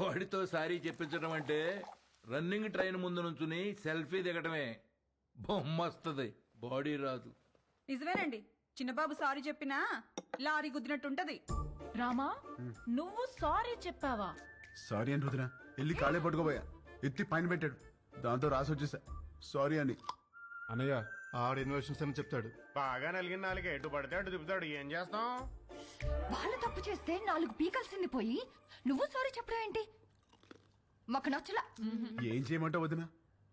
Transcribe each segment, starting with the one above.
వాడితో సారీ చెప్పించడం అంటే running train ముందు నుంచుని సెల్ఫీ దిగటమే. బొమ్మస్తుంది. బాడీ రాదు. నిజమేనండి. చిన్నబాబు సారీ చెప్పినా లారీ గుద్దినట్టుంటది. రామా నువ్వు సారీ చెప్పావా? సారీ అని రుదిన వెళ్ళి కాళ్ళే పట్టుకోబోయా. ఎత్తి పైన పెట్టాడు. దాంతో రాసి వచ్చేసా. సారీ అని. అన్నయ్య ఆవిడ ఇన్వెషన్స్ అని చెప్తాడు. బాగా నలిగిన నాలుగు ఎటు పడితే అటు తిప్పుతాడు. ఏం చేస్తాం? వాళ్ళు తప్పు చేస్తే నాలుగు పీకల్సింది పోయి నువ్వు సారీ చెప్పడం ఏంటి? మాకు నచ్చలా. ఏం చేయమంటావు వదిన?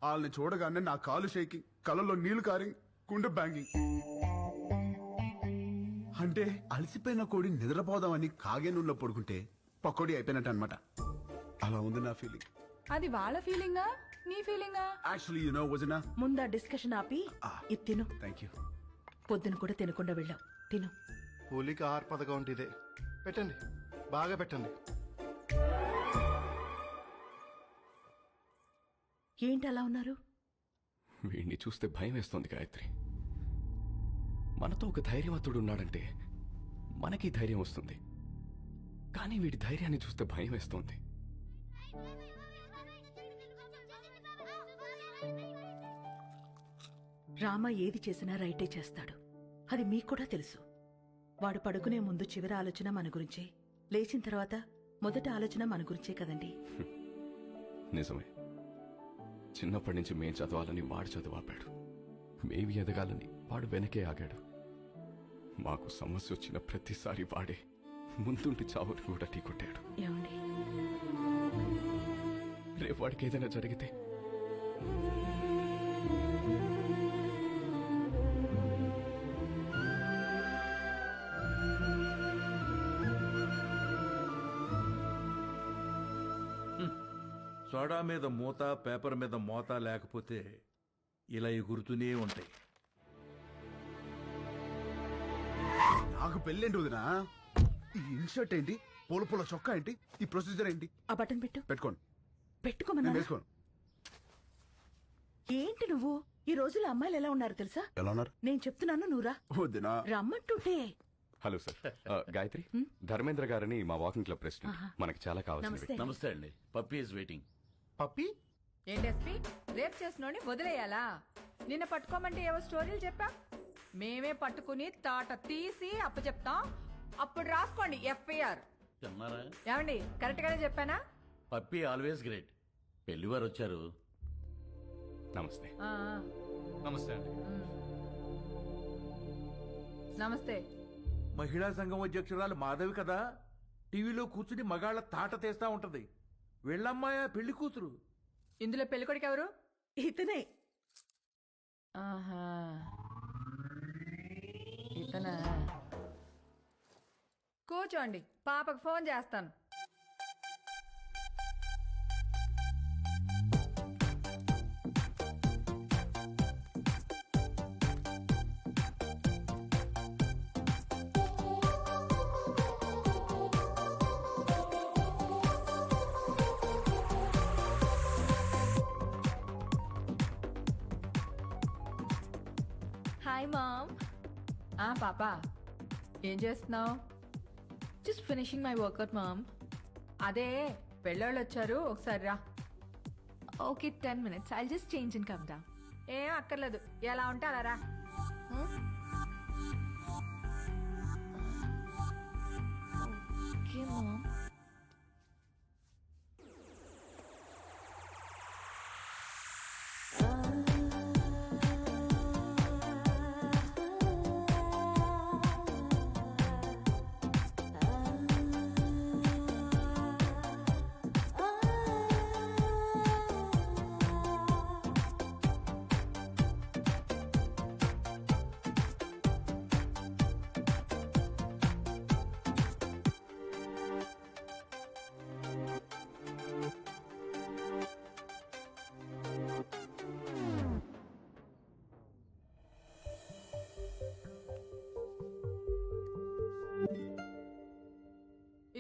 వాళ్ళని చూడగానే నా కాలు షేకింగ్ కళ్ళల్లో నీళ్ళు కారింగ్ గుండె బ్యాంగింగ్. అంటే అలసిపోయిన కోడి నిద్రపోదామని కాగే నూనెలో పడుకుంటే పకోడీ అయిపోయినట్టు అనమాట అలా ఉంది నా ఫీలింగ్ అది వాళ్ళ ఫీలింగా నీ ఫీలింగా యాక్చువల్లీ యు నో వదిన ముందా డిస్కషన్ ఆపి ఇది తిను. థ్యాంక్ యూ పొద్దున కూడా తినకుండా వెళ్ళావు. తిను. కూలికి ఆహార పథకం అంటే ఇదే పెట్టండి. బాగా పెట్టండి. ఏంటి అలా ఉన్నారు? వీడిని చూస్తే భయం వేస్తోంది గాయత్రి. మనతో ఒక ధైర్యవంతుడు ఉన్నాడంటే మనకి ధైర్యం వస్తుంది. కానీ వీడి ధైర్యాన్ని చూస్తే భయం వేస్తోంది. రామ ఏది చేసినా రైటే చేస్తాడు. అది మీకు కూడా తెలుసు. వాడు పడుకునే ముందు చివరి ఆలోచన మన గురించే. లేచిన తర్వాత మొదటి ఆలోచన మన గురించే కదండి. నిజమే. చిన్నప్పటి నుంచి మేం చదవాలని వాడు చదువాపాడు మేమి ఎదగాలని వాడు వెనకే ఆగాడు. మాకు సమస్య వచ్చిన ప్రతిసారి వాడే ముందుండి చావుని కూడా ఢీకొట్టాడు ఏమండి? రేపు వాడికి ఏదైనా జరిగితే మీద మూత పేపర్ మీద మోత లేకపోతే ఇలా ఎగురుతూనే ఉంటాయి. నాకు పెళ్ళేంటి వదినా? ఈ ఇన్షర్ట్ ఏంటి? పూల పూల చొక్కా ఏంటి? ఈ ప్రొసీజర్ ఏంటి? ఆ బటన్ పెట్టు. పెట్టుకోండి నేను పెట్టుకోమన్నా వేసుకోను. ఏంటి నువ్వు? ఈ రోజుల్లో అమ్మాయిలు ఎలా ఉన్నారు తెలుసా? ఎలా ఉన్నారు? నేను చెప్తున్నాను నువ్వురా వదినా. రమ్మంటుంటే. Hello sir. ఆ, గాయత్రి ధర్మేంద్ర గారని మా వాకింగ్ క్లబ్ ప్రెసిడెంట్ మనకి చాలా కావాల్సిన నమస్తే. నమస్తే అండి. Puppy is waiting. పప్పి? ఏంటెస్పి రేప్ చేసినోని వదిలేయాలా? నిన్న పట్టుకోమంటే ఏవో స్టోరీలు చెప్పా? మేమే పట్టుకుని తాట తీసి అప్పచెప్తాం. అప్పుడు రాసుకోండి ఎఫ్ఐఆర్. అన్నారా ఏమండి కరెక్ట్ గానే చెప్పానా? పప్పి ఆల్వేస్ గ్రేట్ పెళ్ళివారు వచ్చారు. నమస్తే. ఆ, ఆ. నమస్తే అండి. నమస్తే. మహిళా సంఘం అధ్యక్షురాలు మాధవి కదా? టీవీలో కూర్చుని మగాళ్ళ తాట తీస్తా ఉంటది. వెళ్ళమ్మాయా పెళ్ళి కూతురు. ఇందులో పెళ్ళికొడికి ఎవరు? ఇతనే. ఆహా. ఇతనా? కూర్చోండి పాపకు ఫోన్ చేస్తాను. ఆ పాప. ఏం చేస్తున్నావు? Just finishing my workout mom అదే పెళ్ళోళ్ళు వచ్చారు ఒకసారి రా. Okay ten minutes I just change in come ఏం అక్కర్లేదు. ఎలా ఉంటే అలా రా. ఓకే మామ్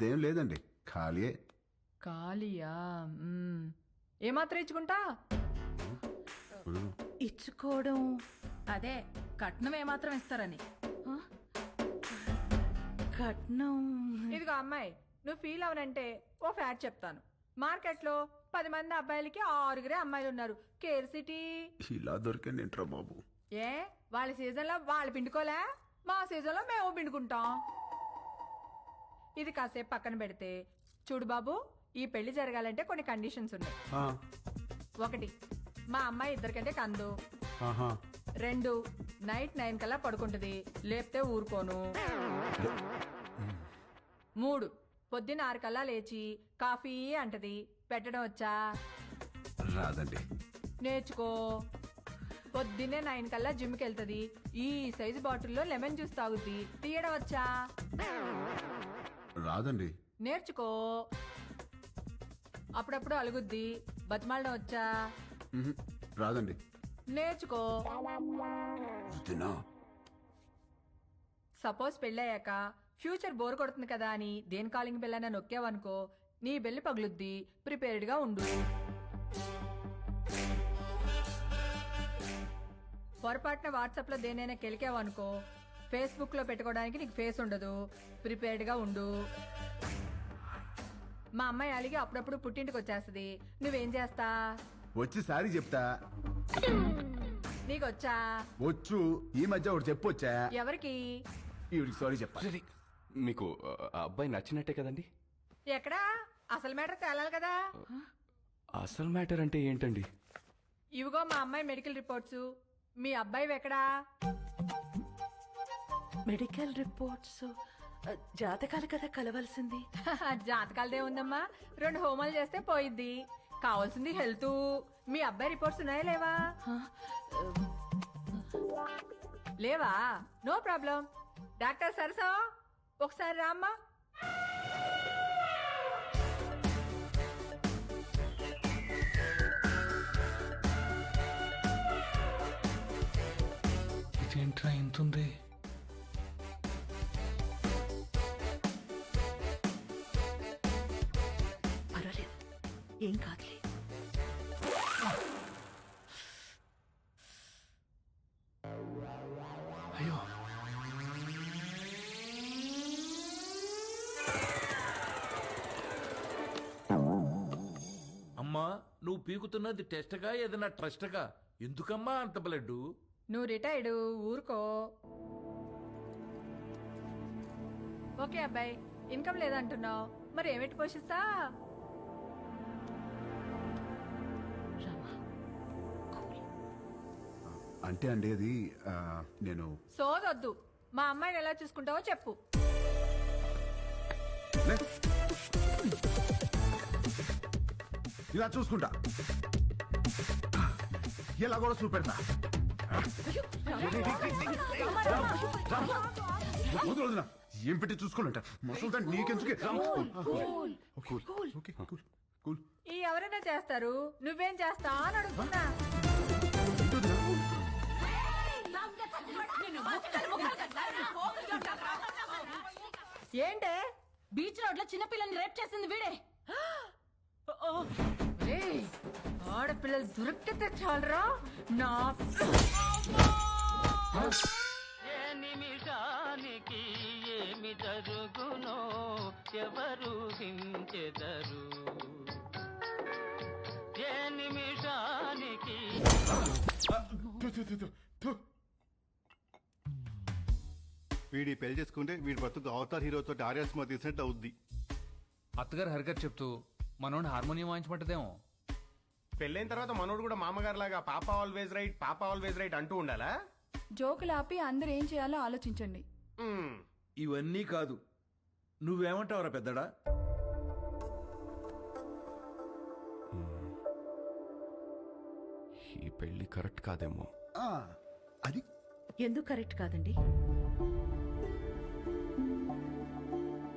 పెద్ద ఏం లేదండి ఖాళీయే. ఖాళీయా? మ్మ్. ఏమాత్రం ఇచ్చుకుంటా? ఇచ్చుకోవడం. అదే కట్నం ఏమాత్రం ఇస్తారని? కట్నం. ఇదిగో అమ్మాయి నువ్వు ఫీల్ అవనంటే ఓ ఫ్యాట్ చెప్తాను. మార్కెట్లో పది మంది అబ్బాయిలకి ఆరుగురే అమ్మాయిలు ఉన్నారు. Care city. ఇలా దొరికండి ఏంట్రా బాబు? ఏ వాళ్ళ సీజన్లో వాళ్ళు పిండుకోలే? మా సీజన్లో మేము పిండుకుంటాం. ఇది కాసేపు పక్కన పెడితే చూడు బాబు ఈ పెళ్ళి జరగాలంటే కొన్ని కండిషన్స్ ఉన్నాయి. ఆ, ఒకటి మా అమ్మాయి ఇద్దరికంటే కందు. రెండు నైట్ నైన్ కల్లా పడుకుంటుంది లేపితే ఊరుకోను. మూడు పొద్దున్న ఆరు కల్లా లేచి కాఫీ అంటది పెట్టడం వచ్చా? రాదండి. నేర్చుకో. పొద్దున్నే నైన్ కల్లా జిమ్కి వెళ్తుంది ఈ సైజు బాటిల్లో లెమన్ జ్యూస్ తాగుద్ది తీయడం వచ్చా? రాదండి. నేర్చుకో. అప్పుడప్పుడు అలుగుద్ది. బతిమాలడం వచ్చా. రాదండి. నేర్చుకో. సపోజ్ పెళ్ళయ్యాక ఫ్యూచర్ బోర్ కొడుతుంది కదా అని దేని కాలింగ్ బెల్ అయినా నొక్కావనుకో నీ బెల్లి పగులుద్ది. ప్రిపేర్డ్గా ఉండు. పొరపాటున వాట్సాప్లో దేనైనా కెలికావనుకో ఫేస్బుక్లో పెట్టుకోవడానికి నీకు ఫేస్ ఉండదు. ప్రిపేర్డ్గా ఉండు. మా అమ్మాయి అలిగి అప్పుడప్పుడు పుట్టింటికి వచ్చేస్తుంది. నువ్వేం చేస్తా? వచ్చి సారీ చెప్తా. నీకొచ్చా? వచ్చు. ఈ మధ్య ఒకటి చెప్పొచ్చా? ఎవరికి? ఈవిడికి సారీ చెప్పాలి మీకు ఆ, ఆ అబ్బాయి నచ్చినట్టే కదండి? ఎక్కడా? అసలు మ్యాటర్ తేలాలి కదా. అసలు మ్యాటర్ అంటే ఏంటండి? ఇవిగో మా అమ్మాయి మెడికల్ రిపోర్ట్స్. మీ అబ్బాయి ఎక్కడా? మెడికల్ రిపోర్ట్స్ జాతకాలు కదా కలవాల్సింది. జాతకాలదే ఉందమ్మా. రెండు హోమాలు చేస్తే పోయిద్ది. కావాల్సింది హెల్త్. మీ అబ్బాయి రిపోర్ట్స్ ఉన్నాయా లేవా? లేవా? No problem. డాక్టర్ సరసా ఒకసారి రామ్మా. ఇదేంట్రా ఏం కాదులే. అయ్యో. అమ్మా నువ్వు పీకుతున్నది టెస్ట్గా ఏదైనా ట్రస్ట్గా? ఎందుకమ్మా అంత బ్లడ్ నువ్వు రిటైర్డ్ ఊరుకో. ఓకే అబ్బాయి ఇన్కమ్ లేదంటున్నావు. మరి ఏమిటి పోషిస్తా? అంటే అండి అది ఆ, నేను సోదొద్దు. మా అమ్మాయిని ఎలా చూసుకుంటావో చెప్పు. లే. ఇలా చూసుకుంటా. ఇలా కూడా చూపెడతా వదిలు. ఏం పెట్టి చూసుకోవాలంట? మసలు దాన్ని నీకెందుకే? కూల్. Okay cool. కూల్ ఈ ఎవరైనా చేస్తారు నువ్వేం చేస్తా అని అడుగుతున్నా. ఏంటే బీచ్ రోడ్లో చిన్నపిల్లని రేప్ చేసింది వీడే. ఏయ్, ఆడపిల్లలు దొరికితే చాలరా? నా ఏ నిమిషానికి ఏమి జరుగునో ఎవరు హించెదరు? ఏ నిమిషానికి వీడి పెళ్ళి చేసుకుంటే వీడి బతుకు అవతార్ హీరోతో ఆర్యా సినిమా తీసినట్టు అవుద్ది. అత్తగారు హరికత్ చెప్తూ మనోడిని హార్మోనియం వాయించమంటదేమో. పెళ్ళైన తర్వాత మనోడు కూడా మామగారు లాగా పాప ఆల్వేజ్ రైట్ పాప ఆల్వేజ్ రైట్ అంటూ ఉండాలా? జోకులు ఆపి అందరూ ఏం చేయాలో ఆలోచించండి. ఇవన్నీ కాదు. నువ్వేమంటావురా పెద్దడా? ఈ పెళ్ళి కరెక్ట్ కాదేమో. ఆ, అది? ఎందుకు కరెక్ట్ కాదండి?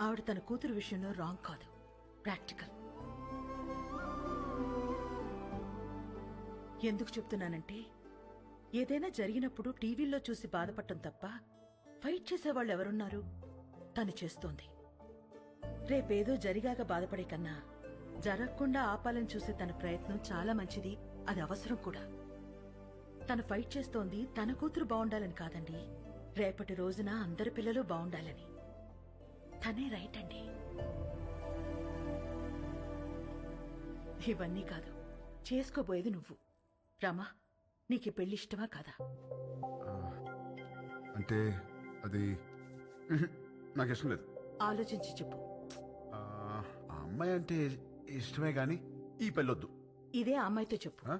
ఆవిడ తన కూతురు విషయంలో రాంగ్ కాదు. ప్రాక్టికల్ ఎందుకు చెప్తున్నానంటే ఏదైనా జరిగినప్పుడు టీవీల్లో చూసి బాధపడటం తప్ప ఫైట్ చేసేవాళ్ళు ఎవరున్నారు? తను చేస్తోంది. రేపేదో జరిగాక బాధపడే కన్నా జరగకుండా ఆపాలని చూసే తన ప్రయత్నం చాలా మంచిది. అది అవసరం కూడా. తను ఫైట్ చేస్తోంది తన కూతురు బాగుండాలని కాదండి. రేపటి రోజున అందరి పిల్లలు బాగుండాలని తనే రైట్ అండి. ఇవన్నీ కాదు చేసుకోబోయేది నువ్వు. రామా నీకు ఈ పెళ్ళి ఇష్టమా కాదా? అంటే అది నాకు ఇష్టం లేదు. ఆలోచించి చెప్పు. ఆ, ఆ అమ్మాయి అంటే ఇష్టమే కానీ ఈ పెళ్ళొద్దు. ఇదే ఆ అమ్మాయితో చెప్పు. ఆ?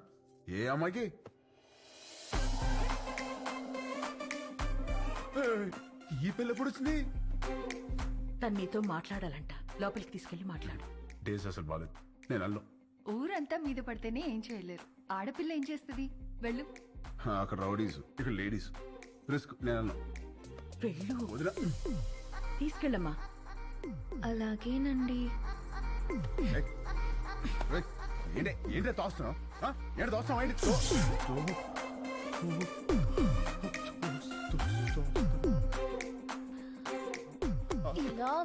ఏ అమ్మాయికి? ఏయ్, ఈ పెళ్ళి ఎప్పుడు వచ్చింది? తను నీతో మాట్లాడాలంట. లోపలికి తీసుకెళ్ళి మాట్లాడు. డేస్ అసలు బాలేదు. నేను అల్లం ఊరంతా మీద పడితేనే ఏం చేయలేరు. ఆడపిల్ల ఏం చేస్తుంది? వెళ్ళు. అక్కడ రౌడీస్ ఇక్కడ లేడీస్. రిస్క్ నేను అల్లం వెళ్ళు. వదిన. తీసుకెళ్ళమ్మా. అలాగేనండి. ఏయ్, ఏయ్, ఏంటి ఏంటి తోస్తున్నావు? ఆ? ఏంటి తోస్తున్నావు? ఏంటి? తో- తో-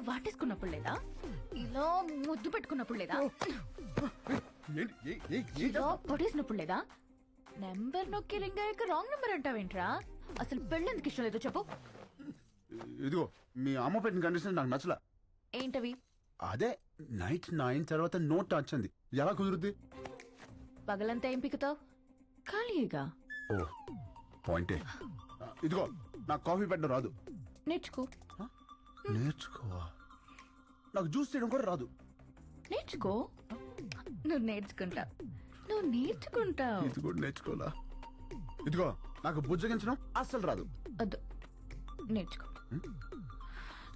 వాటేసుకున్నప్పుడు లేదా? ఇలా ముద్దు పెట్టుకున్నప్పుడు లేదా? ఇలా పొడేసినప్పుడు లేదా? నెంబర్ నొక్కి రింగ్ అయ్యాక రాంగ్ నెంబర్ అంటావేంట్రా? అసలు పెళ్ళెందుకు ఇష్టం లేదో చెప్పు. ఇదిగో మీ అమ్మ పెట్టిన కండిషన్ నాకు నచ్చలా. ఏంటవి? అదే నైట్ నైన్ తర్వాత నో టచ్ అంది. ఎలా కుదురుద్ది? పగలంతా ఏం పిక్కుతావు ఖాళీగా ఓ పాయింటే ఇదిగో నాకు కాఫీ పెట్టడం రాదు. నేర్చుకో. నేర్చుకోవా నాకు జ్యూస్ చేయడం కూడా రాదు. నేర్చుకో. నువ్వు నేర్చుకుంటావు. నువ్వు నేర్చుకుంటావు. ఇది కూడా నేర్చుకోవాలా? ఇదిగో నాకు బుజ్జగించడం అస్సలు రాదు. వద్దు. నేర్చుకో.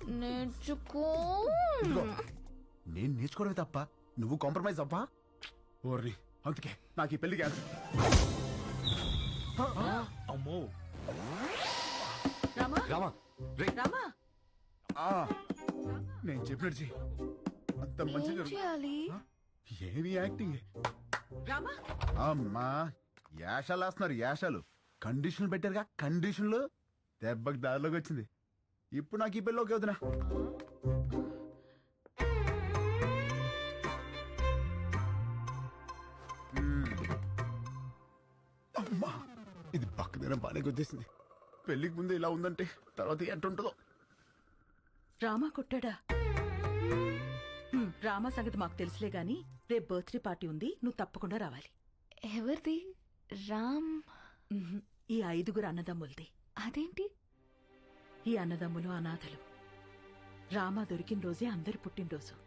నేర్చుకో. ఇదిగో నేను నేర్చుకోవడమే తప్ప నువ్వు కాంప్రమైజ్ అవ్వా? ఓర్ని అందుకే నాకు ఈ పెళ్ళి క్యాన్సిల్. అమ్మో. రామా? రామా రే రామా? ఆ, నేను చెప్పినట్టు చెయ్యి. అంత మంచిగా ఏం జరుగు- చేయాలి? ఏమి యాక్టింగ్ రామా? అమ్మా యాషాలు వేస్తున్నారు యాషాలు. కండిషన్లు పెట్టారుగా కండిషన్లు. దెబ్బకి దారిలోకి వచ్చింది. ఇప్పుడు నాకు ఈ వదినా. మ్మ్. అమ్మా ఇది పక్కదైనా బాగానే గుర్తిస్తుంది. పెళ్ళికి ముందు ఇలా ఉందంటే తర్వాత ఎట్టుంటుందో రామా కొట్టాడా? రామా సంగతి మాకు తెలుసులే గాని రేపు బర్త్డే పార్టీ ఉంది నువ్వు తప్పకుండా రావాలి. ఎవరిది? రామ్. ఉహుం, ఈ ఐదుగురు అన్నదమ్ములది. అదేంటి? ఈ అన్నదమ్ములు అనాథలు. రామ దొరికిన రోజే అందరి పుట్టినరోజు.